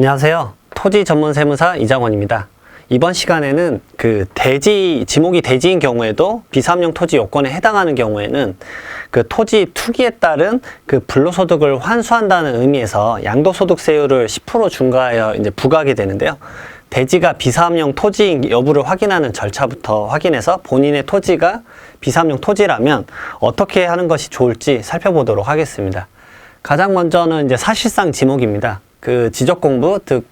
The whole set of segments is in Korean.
안녕하세요. 토지 전문 세무사 이장원입니다. 이번 시간에는 그 대지, 지목이 대지인 경우에도 비삼용 토지 요건에 해당하는 경우에는 그 토지 투기에 따른 그 불로소득을 환수한다는 의미에서 양도소득세율을 10% 중과하여 이제 부과하게 되는데요. 대지가 비삼용 토지인 여부를 확인하는 절차부터 확인해서 본인의 토지가 비삼용 토지라면 어떻게 하는 것이 좋을지 살펴보도록 하겠습니다. 가장 먼저는 이제 사실상 지목입니다. 그 지적 공부, 즉,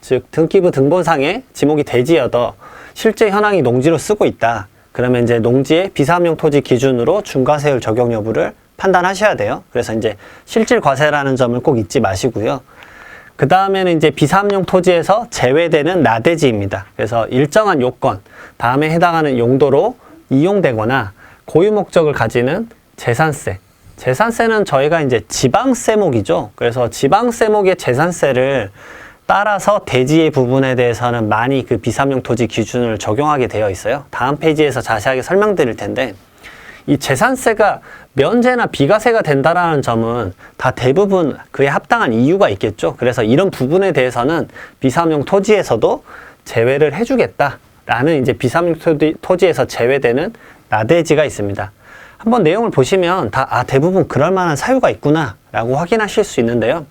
즉 등기부 등본상에 지목이 대지여도 실제 현황이 농지로 쓰고 있다. 그러면 이제 농지의 비삼용 토지 기준으로 중과세율 적용 여부를 판단하셔야 돼요. 그래서 이제 실질 과세라는 점을 꼭 잊지 마시고요. 그 다음에는 이제 비삼용 토지에서 제외되는 나대지입니다. 그래서 일정한 요건, 다음에 해당하는 용도로 이용되거나 고유 목적을 가지는 재산세. 재산세는 저희가 이제 지방세목이죠. 그래서 지방세목의 재산세를 따라서 대지의 부분에 대해서는 많이 그 비삼용 토지 기준을 적용하게 되어 있어요. 다음 페이지에서 자세하게 설명드릴 텐데, 이 재산세가 면제나 비과세가 된다라는 점은 다 대부분 그에 합당한 이유가 있겠죠. 그래서 이런 부분에 대해서는 비삼용 토지에서도 제외를 해주겠다라는 이제 비삼용 토지, 토지에서 제외되는 나대지가 있습니다. 한번 내용을 보시면 다 아, 대부분 그럴 만한 사유가 있구나 라고 확인하실 수 있는데요.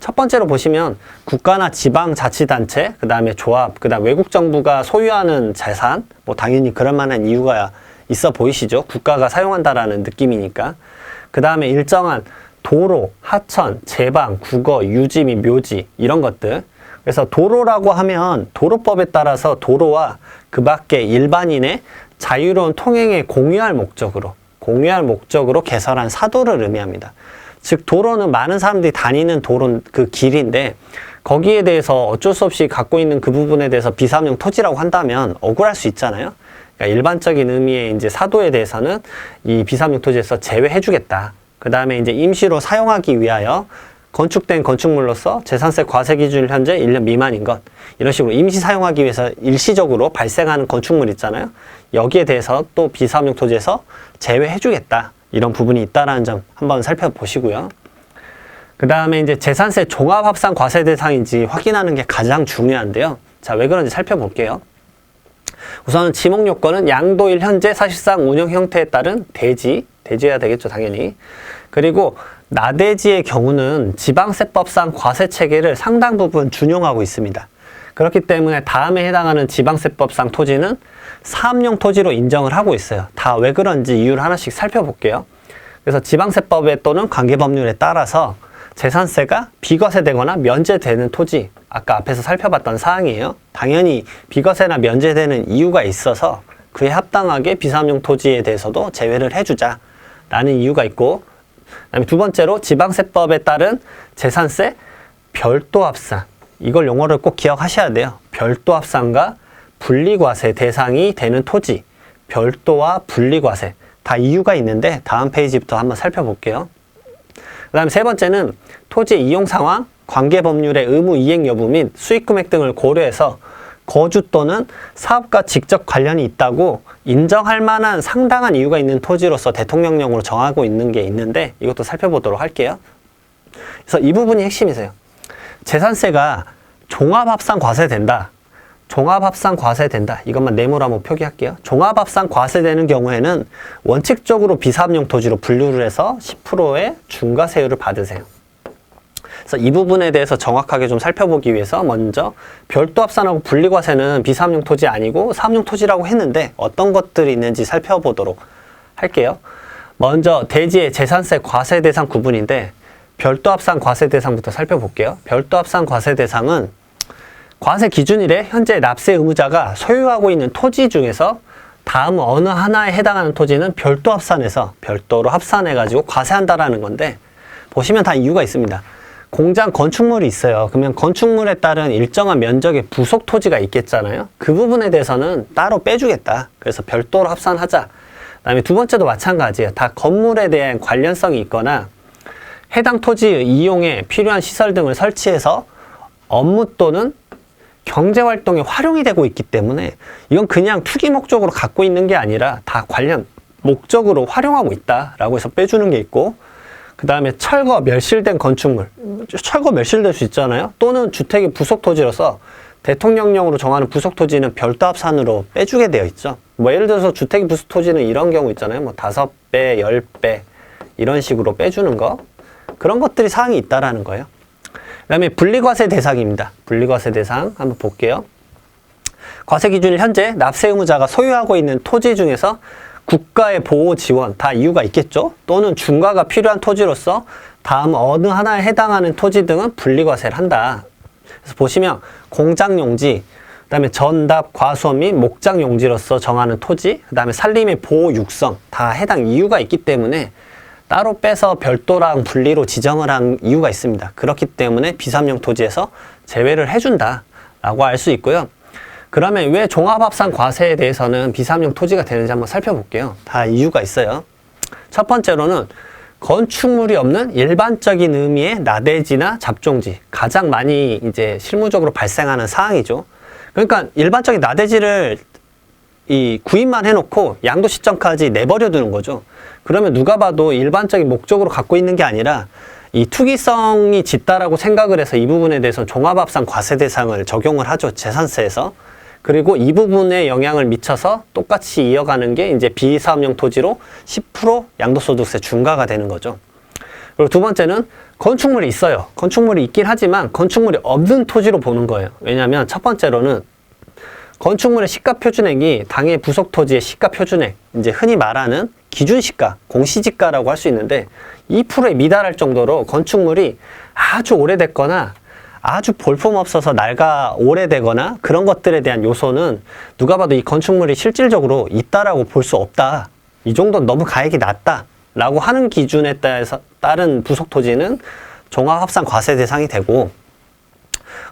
첫 번째로 보시면 국가나 지방 자치단체, 그 다음에 조합, 그 다음 외국 정부가 소유하는 재산, 뭐 당연히 그럴 만한 이유가 있어 보이시죠? 국가가 사용한다라는 느낌이니까. 그 다음에 일정한 도로, 하천, 제방, 국어, 유지 및 묘지 이런 것들. 그래서 도로라고 하면 도로법에 따라서 도로와 그 밖에 일반인의 자유로운 통행에 공유할 목적으로 공유할 목적으로 개설한 사도를 의미합니다. 즉 도로는 많은 사람들이 다니는 도로 그 길인데 거기에 대해서 어쩔 수 없이 갖고 있는 그 부분에 대해서 비삼용 토지라고 한다면 억울할 수 있잖아요. 그러니까 일반적인 의미의 이제 사도에 대해서는 이 비삼용 토지에서 제외해주겠다. 그 다음에 이제 임시로 사용하기 위하여 건축된 건축물로서 재산세 과세 기준 현재 1년 미만인 것 이런 식으로 임시 사용하기 위해서 일시적으로 발생하는 건축물 있잖아요. 여기에 대해서 또 비사업용 토지에서 제외해 주겠다 이런 부분이 있다라는 점 한번 살펴보시고요. 그 다음에 이제 재산세 종합합산 과세 대상인지 확인하는 게 가장 중요한데요. 자, 왜 그런지 살펴볼게요. 우선은 지목 요건은 양도일 현재 사실상 운영 형태에 따른 대지, 대지해야 되겠죠, 당연히. 그리고 나대지의 경우는 지방세법상 과세 체계를 상당 부분 준용하고 있습니다. 그렇기 때문에 다음에 해당하는 지방세법상 토지는 사업용 토지로 인정을 하고 있어요. 다 왜 그런지 이유를 하나씩 살펴볼게요. 그래서 지방세법에 또는 관계법률에 따라서 재산세가 비과세되거나 면제되는 토지, 아까 앞에서 살펴봤던 사항이에요. 당연히 비과세나 면제되는 이유가 있어서 그에 합당하게 비사업용 토지에 대해서도 제외를 해주자 라는 이유가 있고 그다음에 두 번째로 지방세법에 따른 재산세 별도 합산. 이걸 용어를 꼭 기억하셔야 돼요. 별도 합산과 분리과세 대상이 되는 토지, 별도와 분리과세. 다 이유가 있는데 다음 페이지부터 한번 살펴볼게요. 그 다음 세 번째는 토지 이용 상황, 관계 법률의 의무 이행 여부 및 수익 금액 등을 고려해서 거주 또는 사업과 직접 관련이 있다고 인정할 만한 상당한 이유가 있는 토지로서 대통령령으로 정하고 있는 게 있는데 이것도 살펴보도록 할게요. 그래서 이 부분이 핵심이세요. 재산세가 종합합산 과세된다. 종합합산 과세된다. 이것만 네모로 한번 표기할게요. 종합합산 과세되는 경우에는 원칙적으로 비사업용 토지로 분류를 해서 10%의 중과세율을 받으세요. 그래서 이 부분에 대해서 정확하게 좀 살펴보기 위해서 먼저 별도 합산하고 분리과세는 비사업용 토지 아니고 사업용 토지라고 했는데 어떤 것들이 있는지 살펴보도록 할게요. 먼저 대지의 재산세 과세 대상 구분인데 별도 합산 과세 대상부터 살펴볼게요. 별도 합산 과세 대상은 과세 기준일에 현재 납세 의무자가 소유하고 있는 토지 중에서 다음 어느 하나에 해당하는 토지는 별도 합산해서 별도로 합산해가지고 과세한다라는 건데 보시면 다 이유가 있습니다. 공장 건축물이 있어요. 그러면 건축물에 따른 일정한 면적의 부속 토지가 있겠잖아요. 그 부분에 대해서는 따로 빼주겠다. 그래서 별도로 합산하자. 그다음에 두 번째도 마찬가지예요. 다 건물에 대한 관련성이 있거나 해당 토지의 이용에 필요한 시설 등을 설치해서 업무 또는 경제 활동에 활용이 되고 있기 때문에 이건 그냥 투기 목적으로 갖고 있는 게 아니라 다 관련 목적으로 활용하고 있다라고 해서 빼주는 게 있고 그 다음에 철거 멸실된 건축물. 철거 멸실될 수 있잖아요. 또는 주택이 부속 토지로서 대통령령으로 정하는 부속 토지는 별도 합산으로 빼주게 되어 있죠. 뭐 예를 들어서 주택이 부속 토지는 이런 경우 있잖아요. 뭐 다섯 배, 열 배 이런 식으로 빼주는 거. 그런 것들이 사항이 있다라는 거예요. 그 다음에 분리과세 대상입니다. 분리과세 대상 한번 볼게요. 과세 기준일 현재 납세 의무자가 소유하고 있는 토지 중에서 국가의 보호 지원 다 이유가 있겠죠. 또는 중과가 필요한 토지로서 다음 어느 하나에 해당하는 토지 등은 분리과세를 한다. 그래서 보시면 공장용지, 그 다음에 전답, 과수원 및 목장용지로서 정하는 토지, 그 다음에 산림의 보호 육성 다 해당 이유가 있기 때문에 따로 빼서 별도랑 분리로 지정을 한 이유가 있습니다. 그렇기 때문에 비삼용 토지에서 제외를 해준다라고 알 수 있고요. 그러면 왜 종합합산 과세에 대해서는 비삼용 토지가 되는지 한번 살펴볼게요. 다 이유가 있어요. 첫 번째로는 건축물이 없는 일반적인 의미의 나대지나 잡종지 가장 많이 이제 실무적으로 발생하는 사항이죠. 그러니까 일반적인 나대지를 이 구입만 해놓고 양도 시점까지 내버려 두는 거죠. 그러면 누가 봐도 일반적인 목적으로 갖고 있는 게 아니라 이 투기성이 짙다라고 생각을 해서 이 부분에 대해서 종합합산 과세 대상을 적용을 하죠. 재산세에서. 그리고 이 부분에 영향을 미쳐서 똑같이 이어가는 게 이제 비사업용 토지로 10% 양도소득세 중과가 되는 거죠. 그리고 두 번째는 건축물이 있어요. 건축물이 있긴 하지만 건축물이 없는 토지로 보는 거예요. 왜냐하면 첫 번째로는 건축물의 시가 표준액이 당해 부속 토지의 시가 표준액, 이제 흔히 말하는 기준 시가, 공시지가라고 할 수 있는데 2%에 미달할 정도로 건축물이 아주 오래됐거나 아주 볼품 없어서 낡아 오래되거나 그런 것들에 대한 요소는 누가 봐도 이 건축물이 실질적으로 있다라고 볼 수 없다. 이 정도는 너무 가액이 낮다 라고 하는 기준에 따라서 따른 부속 토지는 종합합산 과세 대상이 되고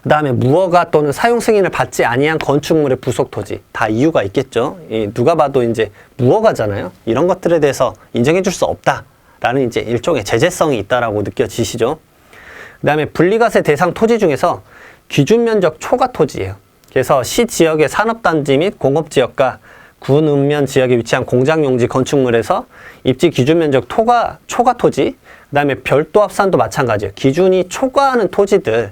그 다음에 무허가 또는 사용 승인을 받지 아니한 건축물의 부속 토지 다 이유가 있겠죠. 이 누가 봐도 이제 무허가잖아요. 이런 것들에 대해서 인정해 줄 수 없다 라는 이제 일종의 제재성이 있다라고 느껴지시죠. 그 다음에 분리과세 대상 토지 중에서 기준 면적 초과 토지예요. 그래서 시 지역의 산업단지 및 공업지역과 군 읍면 지역에 위치한 공장용지 건축물에서 입지 기준 면적 토가, 초과 토지, 그 다음에 별도 합산도 마찬가지예요. 기준이 초과하는 토지들,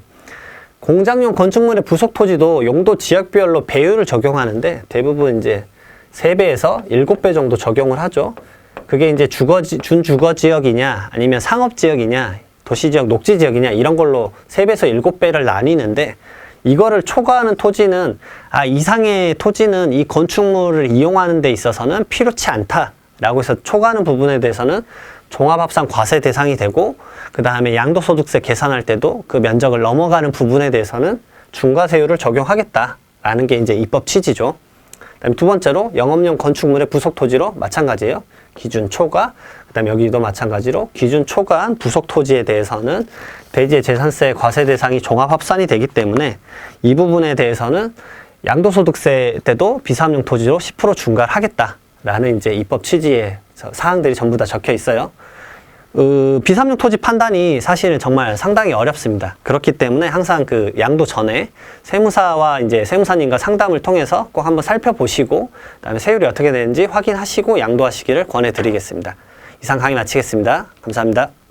공장용 건축물의 부속 토지도 용도 지역별로 배율을 적용하는데 대부분 이제 3배에서 7배 정도 적용을 하죠. 그게 이제 주거, 준주거 지역이냐 아니면 상업 지역이냐 도시 지역, 녹지 지역이냐 이런 걸로 3배에서 7배를 나뉘는데 이거를 초과하는 토지는 아 이상의 토지는 이 건축물을 이용하는 데 있어서는 필요치 않다라고 해서 초과하는 부분에 대해서는 종합합산 과세 대상이 되고 그 다음에 양도소득세 계산할 때도 그 면적을 넘어가는 부분에 대해서는 중과세율을 적용하겠다라는 게 이제 입법 취지죠. 그다음에 두 번째로 영업용 건축물의 부속 토지로 마찬가지예요. 기준 초과, 그다음에 여기도 마찬가지로 기준 초과한 부속 토지에 대해서는 대지의 재산세 과세 대상이 종합 합산이 되기 때문에 이 부분에 대해서는 양도소득세 때도 비삼용 토지로 10% 중과를 하겠다라는 이제 입법 취지의 사항들이 전부 다 적혀 있어요. 어, 비삼용 토지 판단이 사실은 정말 상당히 어렵습니다. 그렇기 때문에 항상 그 양도 전에 세무사와 이제 세무사님과 상담을 통해서 꼭 한번 살펴보시고 그다음에 세율이 어떻게 되는지 확인하시고 양도하시기를 권해드리겠습니다. 이상 강의 마치겠습니다. 감사합니다.